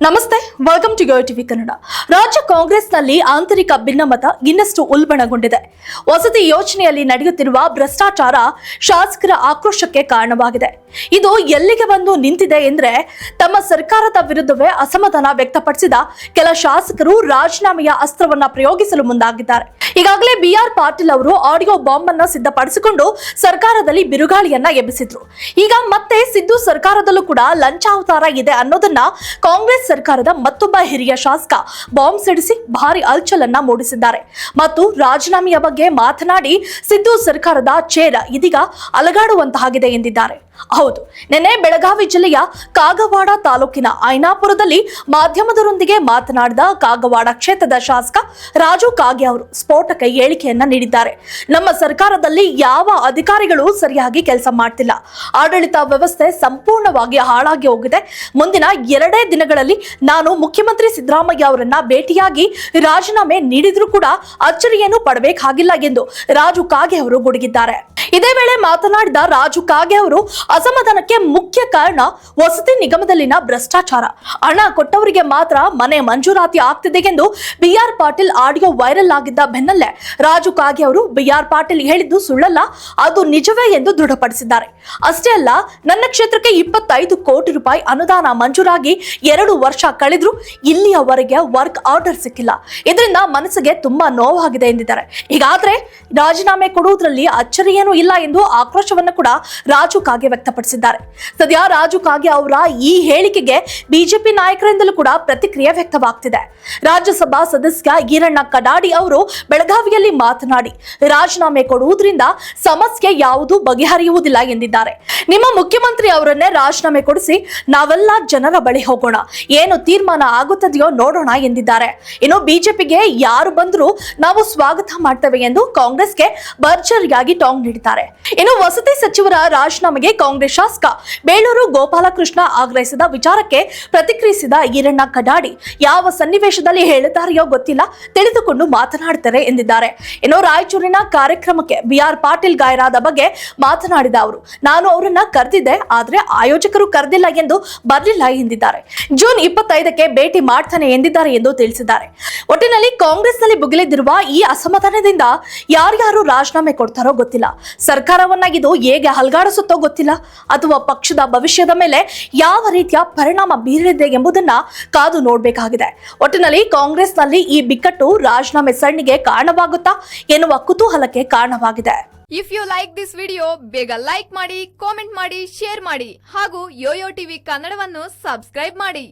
ನಮಸ್ತೆ welcome to Yo TV Kannada ರಾಜ್ಯ ಕಾಂಗ್ರೆಸ್ನಲ್ಲಿ ಆಂತರಿಕ ಭಿನ್ನಮತ ಇನ್ನಷ್ಟು ಉಲ್ಬಣಗೊಂಡಿದೆ. ವಸತಿ ಯೋಜನೆಯಲ್ಲಿ ನಡೆಯುತ್ತಿರುವ ಭ್ರಷ್ಟಾಚಾರ ಶಾಸಕರ ಆಕ್ರೋಶಕ್ಕೆ ಕಾರಣವಾಗಿದೆ. ಇದು ಎಲ್ಲಿಗೆ ಬಂದು ನಿಂತಿದೆ ಎಂದ್ರೆ, ತಮ್ಮ ಸರ್ಕಾರದ ವಿರುದ್ಧವೇ ಅಸಮಾಧಾನ ವ್ಯಕ್ತಪಡಿಸಿದ ಕೆಲ ಶಾಸಕರು ರಾಜೀನಾಮೆಯ ಅಸ್ತ್ರವನ್ನ ಪ್ರಯೋಗಿಸಲು ಮುಂದಾಗಿದ್ದಾರೆ. ಈಗಾಗಲೇ ಬಿ ಆರ್ ಪಾಟೀಲ್ ಅವರು ಆಡಿಯೋ ಬಾಂಬ್ ಅನ್ನ ಸಿದ್ಧಪಡಿಸಿಕೊಂಡು ಸರ್ಕಾರದಲ್ಲಿ ಬಿರುಗಾಳಿಯನ್ನ ಎಬ್ಬಿಸಿದ್ರು. ಈಗ ಮತ್ತೆ ಸಿದ್ದು ಸರ್ಕಾರದಲ್ಲೂ ಕೂಡ ಲಂಚಾವತಾರ ಇದೆ ಅನ್ನೋದನ್ನ ಕಾಂಗ್ರೆಸ್ ಸರ್ಕಾರದ ಮತ್ತೊಬ್ಬ ಹಿರಿಯ ಶಾಸಕ ಬಾಂಬ್ ಸಿಡಿಸಿ ಭಾರಿ ಅಲ್ಚಲನ್ನ ಮೂಡಿಸಿದ್ದಾರೆ. ಮತ್ತು ರಾಜೀನಾಮೆಯ ಬಗ್ಗೆ ಮಾತನಾಡಿ ಸಿದ್ದು ಸರ್ಕಾರದ ಚೇರ ಇದೀಗ ಅಲಗಾಡುವಂತಾಗಿದೆ ಎಂದಿದ್ದಾರೆ. ಹೌದು, ನಿನ್ನೆ ಬೆಳಗಾವಿ ಜಿಲ್ಲೆಯ ಕಾಗವಾಡ ತಾಲೂಕಿನ ಐನಾಪುರದಲ್ಲಿ ಮಾಧ್ಯಮದರೊಂದಿಗೆ ಮಾತನಾಡಿದ ಕಾಗವಾಡ ಕ್ಷೇತ್ರದ ಶಾಸಕ ರಾಜು ಕಾಗೆ ಅವರು ಸ್ಫೋಟಕ ಹೇಳಿಕೆಯನ್ನ ನೀಡಿದ್ದಾರೆ. ನಮ್ಮ ಸರ್ಕಾರದಲ್ಲಿ ಯಾವ ಅಧಿಕಾರಿಗಳು ಸರಿಯಾಗಿ ಕೆಲಸ ಮಾಡ್ತಿಲ್ಲ. ಆಡಳಿತ ವ್ಯವಸ್ಥೆ ಸಂಪೂರ್ಣವಾಗಿ ಹಾಳಾಗಿ ಹೋಗಿದೆ. ಮುಂದಿನ ಎರಡೇ ದಿನಗಳಲ್ಲಿ ನಾನು ಮುಖ್ಯಮಂತ್ರಿ ಸಿದ್ದರಾಮಯ್ಯ ಅವರನ್ನ ಭೇಟಿಯಾಗಿ ರಾಜೀನಾಮೆ ನೀಡಿದ್ರೂ ಕೂಡ ಅಚ್ಚರಿಯನ್ನು ಪಡಬೇಕಾಗಿಲ್ಲ ಎಂದು ರಾಜು ಕಾಗೆ ಅವರು ಗುಡುಗಿದ್ದಾರೆ. ಇದೇ ವೇಳೆ ಮಾತನಾಡಿದ ರಾಜು ಕಾಗೆ ಅವರು, ಅಸಮಾಧಾನಕ್ಕೆ ಮುಖ್ಯ ಕಾರಣ ವಸತಿ ನಿಗಮದಲ್ಲಿನ ಭ್ರಷ್ಟಾಚಾರ. ಹಣ ಕೊಟ್ಟವರಿಗೆ ಮಾತ್ರ ಮನೆ ಮಂಜೂರಾತಿ ಆಗ್ತಿದೆ ಎಂದು ಬಿಆರ್ ಪಾಟೀಲ್ ಆಡಿಯೋ ವೈರಲ್ ಆಗಿದ್ದ ಬೆನ್ನಲ್ಲೇ ರಾಜು ಕಾಗೆ ಅವರು ಬಿಆರ್ ಪಾಟೀಲ್ ಹೇಳಿದ್ದು ಸುಳ್ಳಲ್ಲ, ಅದು ನಿಜವೇ ಎಂದು ದೃಢಪಡಿಸಿದ್ದಾರೆ. ಅಷ್ಟೇ ಅಲ್ಲ, ನನ್ನ ಕ್ಷೇತ್ರಕ್ಕೆ ಇಪ್ಪತ್ತೈದು ಕೋಟಿ ರೂಪಾಯಿ ಅನುದಾನ ಮಂಜೂರಾಗಿ ಎರಡು ವರ್ಷ ಕಳೆದ್ರು ಇಲ್ಲಿಯವರೆಗೆ ವರ್ಕ್ ಆರ್ಡರ್ ಸಿಕ್ಕಿಲ್ಲ. ಇದರಿಂದ ಮನಸ್ಸಿಗೆ ತುಂಬಾ ನೋವಾಗಿದೆ ಎಂದಿದ್ದಾರೆ. ಹೀಗಾದ್ರೆ ರಾಜೀನಾಮೆ ಕೊಡುವುದರಲ್ಲಿ ಅಚ್ಚರಿ ಇಲ್ಲ ಎಂದು ಆಕ್ರೋಶವನ್ನು ಕೂಡ ರಾಜು ಕಾಗೆ ವ್ಯಕ್ತಪಡಿಸಿದ್ದಾರೆ. ಸದ್ಯ ರಾಜು ಕಾಗೆ ಅವರ ಈ ಹೇಳಿಕೆಗೆ ಬಿಜೆಪಿ ನಾಯಕರಿಂದಲೂ ಕೂಡ ಪ್ರತಿಕ್ರಿಯೆ ವ್ಯಕ್ತವಾಗ್ತಿದೆ. ರಾಜ್ಯಸಭಾ ಸದಸ್ಯ ಈರಣ್ಣ ಕಡಾಡಿ ಅವರು ಬೆಳಗಾವಿಯಲ್ಲಿ ಮಾತನಾಡಿ, ರಾಜೀನಾಮೆ ಕೊಡುವುದರಿಂದ ಸಮಸ್ಯೆ ಯಾವುದು ಬಗೆಹರಿಯುವುದಿಲ್ಲ ಎಂದಿದ್ದಾರೆ. ನಿಮ್ಮ ಮುಖ್ಯಮಂತ್ರಿ ಅವರನ್ನೇ ರಾಜೀನಾಮೆ ಕೊಡಿಸಿ ನಾವೆಲ್ಲ ಜನರ ಬಳಿ ಹೋಗೋಣ. ಏನು ತೀರ್ಮಾನ ಆಗುತ್ತದೆಯೋ ನೋಡೋಣ ಎಂದಿದ್ದಾರೆ. ಇನ್ನು ಬಿಜೆಪಿಗೆ ಯಾರು ಬಂದರೂ ನಾವು ಸ್ವಾಗತ ಮಾಡ್ತೇವೆ ಎಂದು ಕಾಂಗ್ರೆಸ್ಗೆ ಭರ್ಜರಿಯಾಗಿ ಟಾಂಗ್ ನೀಡಿದ್ದಾರೆ. ಇನ್ನು ವಸತಿ ಸಚಿವರ ರಾಜೀನಾಮೆಗೆ ಕಾಂಗ್ರೆಸ್ ಶಾಸಕ ಬೇಳೂರು ಗೋಪಾಲಕೃಷ್ಣ ಆಗ್ರಹಿಸಿದ ವಿಚಾರಕ್ಕೆ ಪ್ರತಿಕ್ರಿಯಿಸಿದ ಈರಣ್ಣ ಕಡಾಡಿ, ಯಾವ ಸನ್ನಿವೇಶದಲ್ಲಿ ಹೇಳುತ್ತಾರೆಯೋ ಗೊತ್ತಿಲ್ಲ, ತಿಳಿದುಕೊಂಡು ಮಾತನಾಡ್ತಾರೆ ಎಂದಿದ್ದಾರೆ. ಇನ್ನು ರಾಯಚೂರಿನ ಕಾರ್ಯಕ್ರಮಕ್ಕೆ ಬಿಆರ್ ಪಾಟೀಲ್ ಗಾಯರಾದ ಬಗ್ಗೆ ಮಾತನಾಡಿದ ಅವರು, ನಾನು ಅವರನ್ನ ಕರೆದಿದ್ದೆ, ಆದ್ರೆ ಆಯೋಜಕರು ಕರೆದಿಲ್ಲ ಎಂದು ಬರಲಿಲ್ಲ ಎಂದಿದ್ದಾರೆ. ಜೂನ್ ಇಪ್ಪತ್ತೈದಕ್ಕೆ ಭೇಟಿ ಮಾಡ್ತಾನೆ ಎಂದಿದ್ದಾರೆ ಎಂದು ತಿಳಿಸಿದ್ದಾರೆ. ಒಟ್ಟಿನಲ್ಲಿ ಕಾಂಗ್ರೆಸ್ನಲ್ಲಿ ಬುಗಿಲಿದ್ದಿರುವ ಈ ಅಸಮಾಧಾನದಿಂದ ಯಾರ್ಯಾರು ರಾಜೀನಾಮೆ ಕೊಡ್ತಾರೋ ಗೊತ್ತಿಲ್ಲ. ಸರ್ಕಾರವನ್ನ ಇದು ಹೇಗೆ ಅಲ್ಗಾಡಿಸುತ್ತೋ ಗೊತ್ತಿಲ್ಲ. ಅಥವಾ ಪಕ್ಷದ ಭವಿಷ್ಯದ ಮೇಲೆ ಯಾವ ರೀತಿಯ ಪರಿಣಾಮ ಬೀರಲಿದೆ ಎಂಬುದನ್ನ ಕಾದು ನೋಡಬೇಕಾಗಿದೆ. ಒಟ್ಟಿನಲ್ಲಿ ಕಾಂಗ್ರೆಸ್ನಲ್ಲಿ ಈ ಬಿಕ್ಕಟ್ಟು ರಾಜೀನಾಮೆ ಸಣ್ಣಿಗೆ ಕಾರಣವಾಗುತ್ತಾ ಎನ್ನುವ ಕುತೂಹಲಕ್ಕೆ ಕಾರಣವಾಗಿದೆ. If you like this video ಬೇಗ ಲೈಕ್ ಮಾಡಿ ಕಾಮೆಂಟ್ ಮಾಡಿ ಶೇರ್ ಮಾಡಿ ಹಾಗೂ ಯೋಯೋ ಟಿವಿ ಕನ್ನಡವನ್ನು ಸಬ್ಸ್ಕ್ರೈಬ್ ಮಾಡಿ.